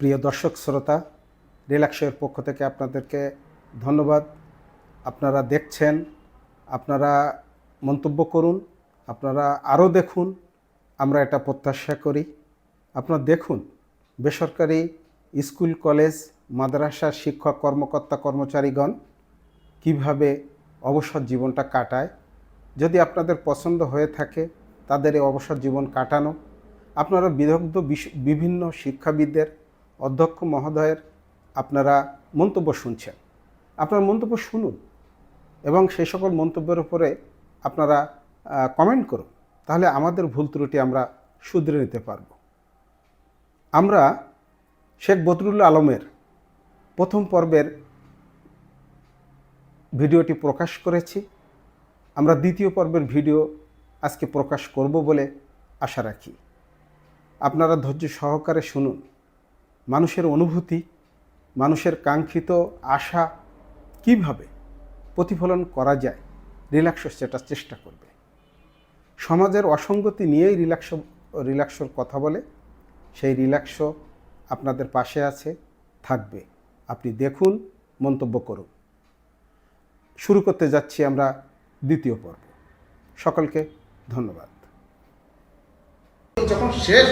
প্রিয় দর্শক, শ্রোতা, রিল্যাক্সের পক্ষ থেকে আপনাদেরকে ধন্যবাদ। আপনারা দেখছেন, আপনারা মন্তব্য করুন, আপনারা আরও দেখুন, আমরা এটা প্রত্যাশা করি। আপনারা দেখুন, বেসরকারি স্কুল, কলেজ, মাদ্রাসার শিক্ষক, কর্মকর্তা, কর্মচারীগণ কীভাবে অবসর জীবনটা কাটায়। যদি আপনাদের পছন্দ হয়ে থাকে, তাদের এই অবসর জীবন কাটানো। আপনারা বিদগ্ধ বিভিন্ন শিক্ষাবিদদের অধ্যক্ষ মহোদয়ের আপনারা মন্তব্য শুনছেন। আপনার মন্তব্য শুনুন এবং সেই সকল মন্তব্যের উপরে আপনারা কমেন্ট করুন। তাহলে আমাদের ভুল ত্রুটি আমরা শুধরে নিতে পারব। আমরা শেখ বদরুল আলমের প্রথম পর্বের ভিডিওটি প্রকাশ করেছি। আমরা দ্বিতীয় পর্বের ভিডিও আজকে প্রকাশ করব বলে আশা রাখি। আপনারা ধৈর্য সহকারে শুনুন। মানুষের অনুভূতি, মানুষের কাঙ্ক্ষিত আশা কীভাবে প্রতিফলন করা যায় রিল্যাক্সো সেটা চেষ্টা করবে। সমাজের অসঙ্গতি নিয়েই রিল্যাক্সো রিল্যাক্সোর কথা বলে, সেই রিল্যাক্সো আপনাদের পাশে আছে, থাকবে। আপনি দেখুন, মন্তব্য করুন। শুরু করতে যাচ্ছি আমরা দ্বিতীয় পর্ব। সকলকে ধন্যবাদ। যখন শেষ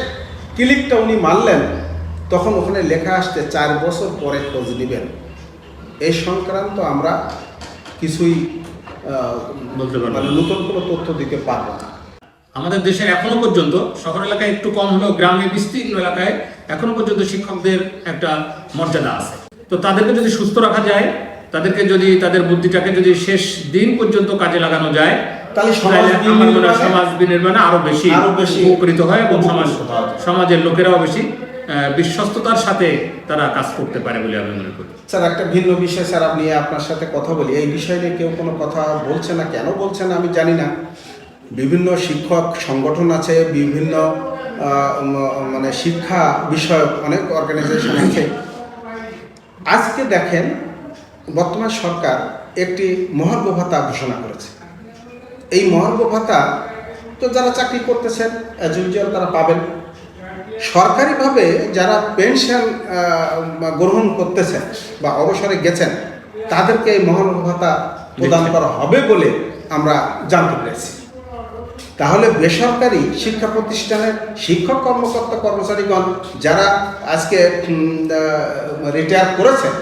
ক্লিকটা উনি মারলেন তখন ওখানে লেখা আসতে চার বছর পরে খোঁজ নেবেন। এই সংক্রান্ত আমরা কিছুই বলতে পারব মানে নতুন কোনো তথ্য দিতে পারব না। আমাদের দেশের এখনও পর্যন্ত শহর এলাকায় একটু কম হলেও গ্রামে বিস্তীর্ণ এলাকায় এখনও পর্যন্ত শিক্ষকদের একটা মর্যাদা আছে। তো তাদেরকে যদি সুস্থ রাখা যায় তাদেরকে যদি তাদের বুদ্ধিটাকে যদি শেষ দিন পর্যন্ত কাজে লাগানো যায় তাহলে সমাজ বিনির্মাণে- আরও বেশি আরও বেশি উপকৃত হয় এবং সমাজ। সমাজের লোকেরাও বেশি বিশ্বস্ততার সাথে তারা কাজ করতে পারে বলে আমি মনে করি। স্যার, একটা ভিন্ন বিষয়, স্যার, আপনি আপনার সাথে কথা বলি। এই বিষয় নিয়ে কেউ কোনো কথা বলছে না, কেন বলছে না, আমি জানি না। বিভিন্ন শিক্ষক সংগঠন আছে, বিভিন্ন মানে শিক্ষা বিষয়ক অনেক অর্গানাইজেশন আছে। আজকে দেখেন, বর্তমান সরকার একটি মহার্ঘ ভাতা ঘোষণা করেছে। এই মহার্ঘ ভাতা তো যারা চাকরি করতেছেন অ্যাজ তারা পাবেন। সরকারিভাবে যারা পেনশন গ্রহণ করতেছেন বা অবসরে গেছেন তাদেরকে এই মহার্ঘ ভাতা প্রদান করা হবে বলে আমরা জানতে পেরেছি। তাহলে বেসরকারি শিক্ষা প্রতিষ্ঠানের শিক্ষক কর্মকর্তা কর্মচারীগণ যারা আজকে রিটায়ার করেছেন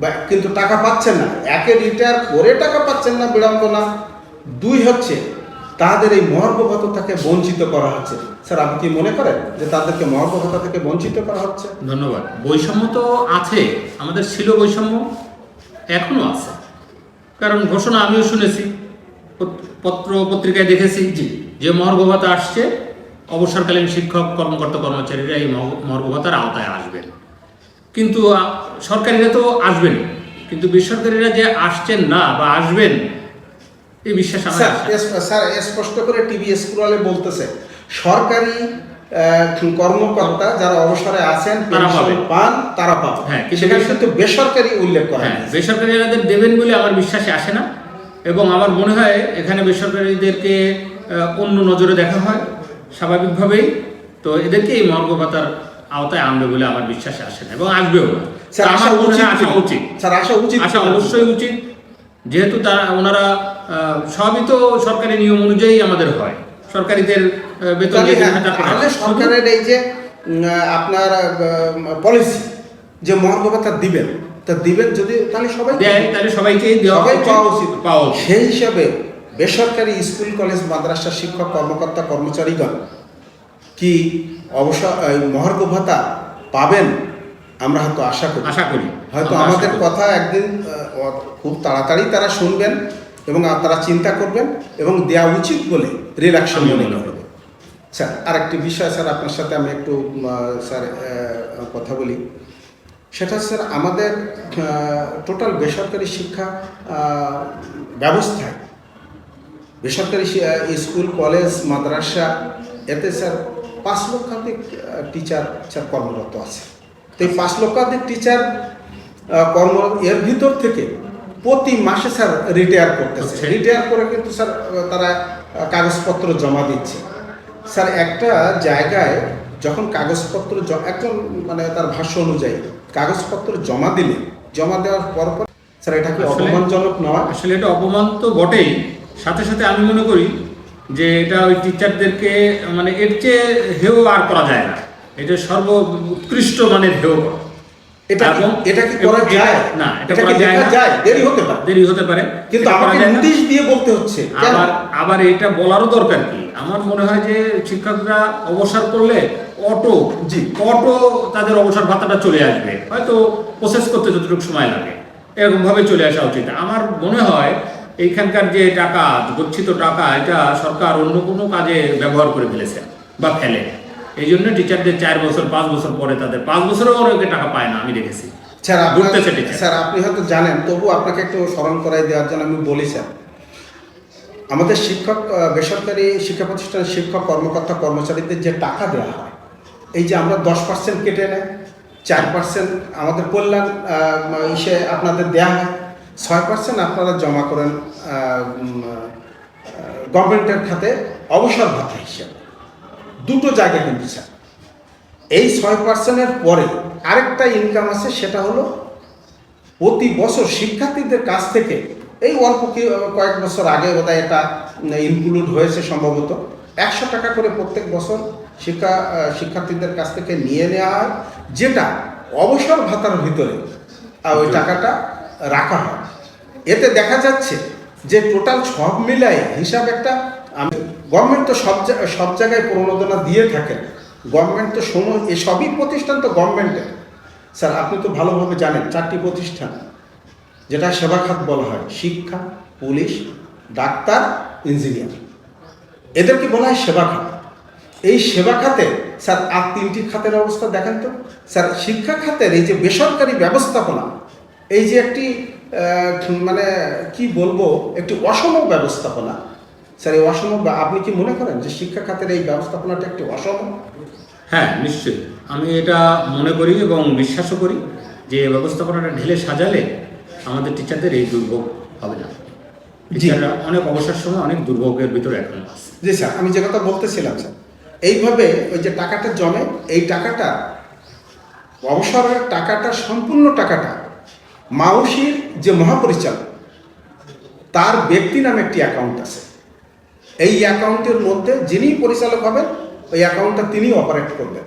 বা কিন্তু টাকা পাচ্ছেন না একে রিটায়ার করে টাকা পাচ্ছেন না বিড়ম্বনা দুই হচ্ছে তাদের এই মহার্ঘ থেকে বঞ্চিত করা হচ্ছে। স্যার আপনি কি মনে করেন যে তাদেরকে মহার্ঘ থেকে বঞ্চিত করা হচ্ছে? ধন্যবাদ। বৈষম্য তো আছে। আমাদের ছিল বৈষম্য এখনও আছে। কারণ ঘোষণা আমিও শুনেছি পত- পত্র পত্রিকায় দেখেছি জি। যে মহার্ঘ ভাতা আসছে অবসরকালীন শিক্ষক কর্মকর্তা কর্মচারীরা এই মহার্ঘ আওতায় আসবেন। কিন্তু সরকারিরা তো আসবেন কিন্তু বেসরকারিরা যে আসছেন না বা আসবেন এই বিশ্বাস আমার স্যার স্পষ্ট করে টিভি স্কুলে বলতেছে সরকারি কর্মকর্তা যারা অবসরে আছেন। পান তারা পাবে। হ্যাঁ, সেখানে কিন্তু বেসরকারি উল্লেখ করা হ্যাঁ হয়েছে। বেসরকারিরাদের দেবেন বলে আমার বিশ্বাসে আসে না। এবং আমার মনে হয় এখানে বেসরকারিদেরকে অন্য নজরে দেখা হয় স্বাভাবিকভাবেই। তো এদেরকে এই মর্গপাতার আওতায় আনবে বলে আমার বিশ্বাসে আসে না এবং আসবেও না। স্যার আসা উচিত আসা উচিত। স্যার আসা উচিত আসা অবশ্যই উচিত। যেহেতু তারা ওনারা সবই তো সরকারি নিয়ম অনুযায়ী আমাদের হয়। সরকারিদের বেতন হ্যাঁ, সরকারের এই যে আপনার পলিসি যে মহার্ঘ ভাতা দিবেন তা দিবেন যদি তাহলে সবাই দেয় তাহলে সবাইকেই দেওয়া সবাই পাওয়া উচিত। পাওয়া সেই হিসাবে বেসরকারি স্কুল কলেজ মাদ্রাসা শিক্ষক কর্মকর্তা কর্মচারীগণ কি অবসর মহার্ঘ ভাতা পাবেন? আমরা হয়তো আশা করি। আশা করি। হয়তো আমাদের কথা একদিন খুব তাড়াতাড়ি তারা শুনবেন এবং তারা চিন্তা করবেন এবং দেওয়া উচিত বলে রিল্যাক্সন মনে মনে করবেন স্যার আরেকটি বিষয় স্যার আপনার সাথে আমি একটু স্যার কথা বলি। সেটা স্যার আমাদের টোটাল বেসরকারি শিক্ষা ব্যবস্থায় বেসরকারি স্কুল কলেজ মাদ্রাসা এতে স্যার পাঁচ লক্ষাধিক টিচার স্যার কর্মরত আছে। তো এই পাঁচ লক্ষাধিক টিচার কর্ম এর ভিতর থেকে প্রতি মাসে স্যার রিটায়ার করতেছে। আচ্ছা। রিটায়ার করে কিন্তু স্যার তারা কাগজপত্র জমা দিচ্ছে। স্যার একটা জায়গায় যখন কাগজপত্র একজন মানে তার ভাষ্য অনুযায়ী কাগজপত্র জমা দিলে জমা দেওয়ার পর পর স্যার এটা কি অপমানজনক নয়? আসলে এটা অপমান তো বটেই। সাথে সাথে আমি মনে করি যে এটা ওই টিচারদেরকে মানে এর চেয়ে হেও আর করা যায় না। এটা সর্ব উৎকৃষ্ট মানের হেও করা। এটা কি- এটা কি করা যায়? না এটা করা যায় না। দেরি হতে পারে। দেরি হতে পারে। কিন্তু আমাকে নোটিশ দিয়ে বলতে হচ্ছে আবার আবার এটা বলারও দরকার কি? আমার মনে হয় যে শিক্ষকরা অবসর করলে অটো জি। অটো তাদের অবসর ভাতাটা চলে আসবে। হয়তো প্রসেস করতে যতটুকু সময় লাগে। এরকম ভাবে চলে আসা উচিত। আমার মনে হয় এইখানকার যে টাকা গচ্ছিত টাকা এটা সরকার অন্য কোনো কাজে ব্যবহার করে ফেলেছে বা ফেলে। এই জন্য টিচারদের চার বছর পাঁচ বছর পরে তাদের পাঁচ বছরেও অনেকে টাকা পায় না আমি দেখেছি। স্যার স্যার আপনি হয়তো জানেন তবু আপনাকে একটু স্মরণ করাই দেওয়ার জন্য আমি বলি স্যার। আমাদের শিক্ষক বেসরকারি শিক্ষা প্রতিষ্ঠানের শিক্ষক কর্মকর্তা কর্মচারীদের যে টাকা দেওয়া হয় এই যে আমরা দশ পার্সেন্ট কেটে নেয় চার পার্সেন্ট আমাদের কল্যাণ ইসে আপনাদের দেওয়া হয় ছয় পার্সেন্ট আপনারা জমা করেন গভর্নমেন্টের খাতে অবসর ভাতা হিসেবে। দুটো জায়গা কিন্তু স্যার এই ছয় পার্সেন্টের পরে আরেকটা ইনকাম আছে সেটা হলো প্রতি বছর শিক্ষার্থীদের কাছ থেকে এই অল্প কয়েক বছর আগে বোধহয় এটা ইনক্লুড হয়েছে সম্ভবত। একশো টাকা করে প্রত্যেক বছর শিক্ষা শিক্ষার্থীদের কাছ থেকে নিয়ে নেওয়া হয় যেটা অবসর ভাতার ভিতরে ওই টাকাটা রাখা হয়। এতে দেখা যাচ্ছে যে টোটাল সব মিলাই হিসাব একটা গভর্নমেন্ট তো সব সব জায়গায় প্রণোদনা দিয়ে থাকেন। গভর্নমেন্ট তো সময় এ সবই প্রতিষ্ঠান তো গভর্নমেন্টের স্যার আপনি তো ভালোভাবে জানেন, চারটি প্রতিষ্ঠান, যেটা সেবা খাত বলা হয়, শিক্ষা, পুলিশ, ডাক্তার ইঞ্জিনিয়ার এদেরকে বলা হয় সেবা খাত এই সেবা খাতে স্যার, আর তিনটি খাতের অবস্থা দেখেন তো। স্যার শিক্ষা খাতের এই যে বেসরকারি ব্যবস্থাপনা, এই যে একটি মানে কি বলব, একটি অসম ব্যবস্থাপনা স্যার এই অসম বা- আপনি কি মনে করেন যে শিক্ষা খাতের এই ব্যবস্থাপনাটা একটি অসম হ্যাঁ নিশ্চয়ই। আমি এটা মনে করি এবং বিশ্বাসও করি যে ব্যবস্থাপনাটা ঢেলে সাজালে আমাদের টিচারদের এই দুর্ভোগ হবে না। টিচাররা অনেক অবসর সময় অনেক দুর্ভোগের ভিতরে এখন আছে। জি স্যার আমি যে কথা বলতেছিলাম স্যার এইভাবে ওই যে টাকাটা জমে এই টাকাটা অবসরের টাকাটা সম্পূর্ণ টাকাটা মাউসির যে মহাপরিচালক তার ব্যক্তি নামে একটি অ্যাকাউন্ট আছে। এই অ্যাকাউন্টের মধ্যে যিনি পরিচালক হবেন, ওই অ্যাকাউন্টটা তিনি অপারেট করবেন।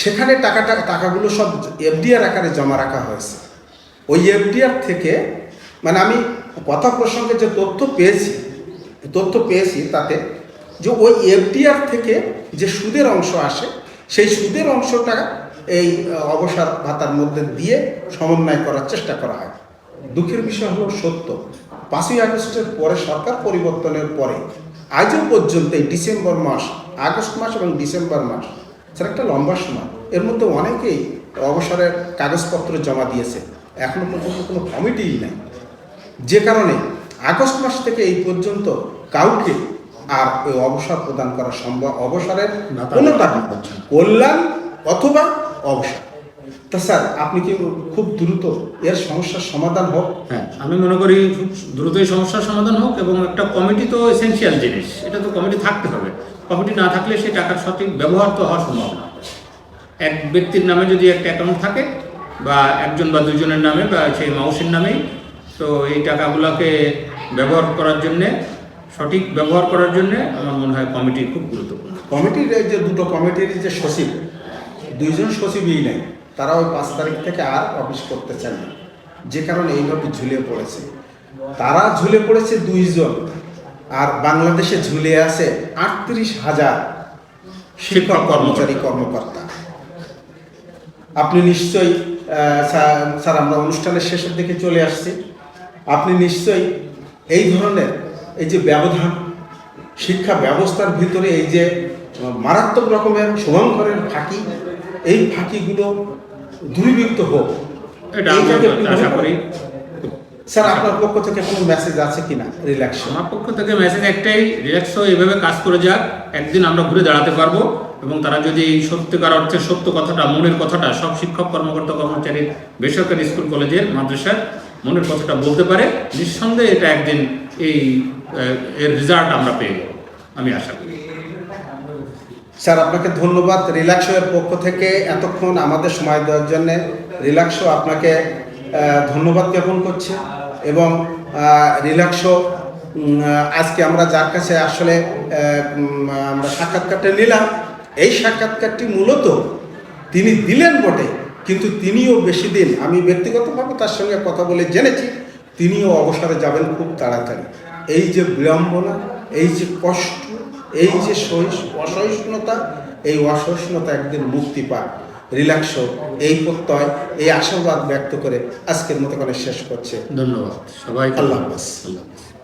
সেখানে টাকাটা, টাকাগুলো সব এফডিআর আকারে জমা রাখা হয়েছে। ওই এফডিআর থেকে মানে আমি কথা প্রসঙ্গে যে তথ্য পেয়েছি তথ্য পেয়েছি তাতে যে ওই এফডিআর থেকে যে সুদের অংশ আসে, সেই সুদের অংশটা এই অবসর ভাতার মধ্যে দিয়ে সমন্বয় করার চেষ্টা করা হয়। দুঃখের বিষয় হলো সত্য। পাঁচই আগস্টের পরে সরকার পরিবর্তনের পরে আজও পর্যন্ত এই ডিসেম্বর মাস আগস্ট মাস এবং ডিসেম্বর মাস সেটা একটা লম্বা সময়। এর মধ্যে অনেকেই অবসরের কাগজপত্র জমা দিয়েছে। এখনও পর্যন্ত কোনো কমিটিই নাই। যে কারণে আগস্ট মাস থেকে এই পর্যন্ত কাউকে আর ওই অবসর প্রদান করা সম্ভব অবসরের কোনো টাকা কল্যাণ অথবা অবসর। তা স্যার আপনি কি খুব দ্রুত এর সমস্যার সমাধান হোক? হ্যাঁ আমি মনে করি খুব দ্রুতই সমস্যার সমাধান হোক এবং একটা কমিটি তো এসেনশিয়াল জিনিস এটা তো কমিটি থাকতে হবে। কমিটি না থাকলে সেই টাকার সঠিক ব্যবহার তো হওয়া সম্ভব না। এক ব্যক্তির নামে যদি একটা অ্যাকাউন্ট থাকে বা একজন বা দুজনের নামে বা সেই মাউসের নামেই তো এই টাকাগুলোকে ব্যবহার করার জন্যে সঠিক ব্যবহার করার জন্যে আমার মনে হয় কমিটি খুব গুরুত্বপূর্ণ। কমিটির যে দুটো কমিটির যে সচিব দুইজন সচিবই নেই। তারা ওই পাঁচ তারিখ থেকে আর অফিস করতে চান না। যে কারণে এইভাবে ঝুলে পড়েছে। তারা ঝুলে পড়েছে দুইজন। আর বাংলাদেশে ঝুলে আছে আটত্রিশ হাজার শিক্ষক কর্মচারী, কর্মকর্তা। আপনি নিশ্চয়ই স্যার, আমরা অনুষ্ঠানের শেষের দিকে চলে আসছি। আপনি নিশ্চয়ই এই ধরনের এই যে ব্যবধান, শিক্ষা ব্যবস্থার ভিতরে এই যে মারাত্মক রকমের শুভঙ্করের ফাঁকি এই ফাঁকিগুলো দূরীভূত হোক। স্যার আপনার পক্ষ থেকে কোনো মেসেজ আছে কিনা? রিল্যাক্স আমার পক্ষ থেকে মেসেজ একটাই রিল্যাক্স হয়ে এভাবে কাজ করে যাক একদিন আমরা ঘুরে দাঁড়াতে পারব এবং তারা যদি এই সত্যিকার অর্থে সত্য কথাটা মনের কথাটা সব শিক্ষক কর্মকর্তা কর্মচারীর বেসরকারি স্কুল কলেজের মাদ্রাসার মনের কথাটা বলতে পারে নিঃসন্দেহে এটা একদিন এই এর রেজাল্ট আমরা পেয়ে যাব আমি আশা করি। স্যার, আপনাকে ধন্যবাদ রিল্যাক্সো এর পক্ষ থেকে এতক্ষণ আমাদের সময় দেওয়ার জন্য। রিল্যাক্সো আপনাকে ধন্যবাদ জ্ঞাপন করছে এবং রিল্যাক্সো আজকে আমরা যার কাছে আসলে আমরা সাক্ষাৎকারটা নিলাম, এই সাক্ষাৎকারটি মূলত তিনি দিলেন বটে, কিন্তু তিনিও বেশি দিন, আমি ব্যক্তিগতভাবে তার সঙ্গে কথা বলে জেনেছি, তিনিও অবসরে যাবেন খুব তাড়াতাড়ি। এই যে বিড়ম্বনা, এই যে কষ্ট এই যে অসহিষ্ণুতা এই অসহিষ্ণুতা একদিন মুক্তি পায় রিল্যাক্স হোক। এই প্রত্যয় এই আশীর্বাদ ব্যক্ত করে আজকের মতো করে শেষ করছে। ধন্যবাদ। সবাই আল্লাহ। আল্লাহ।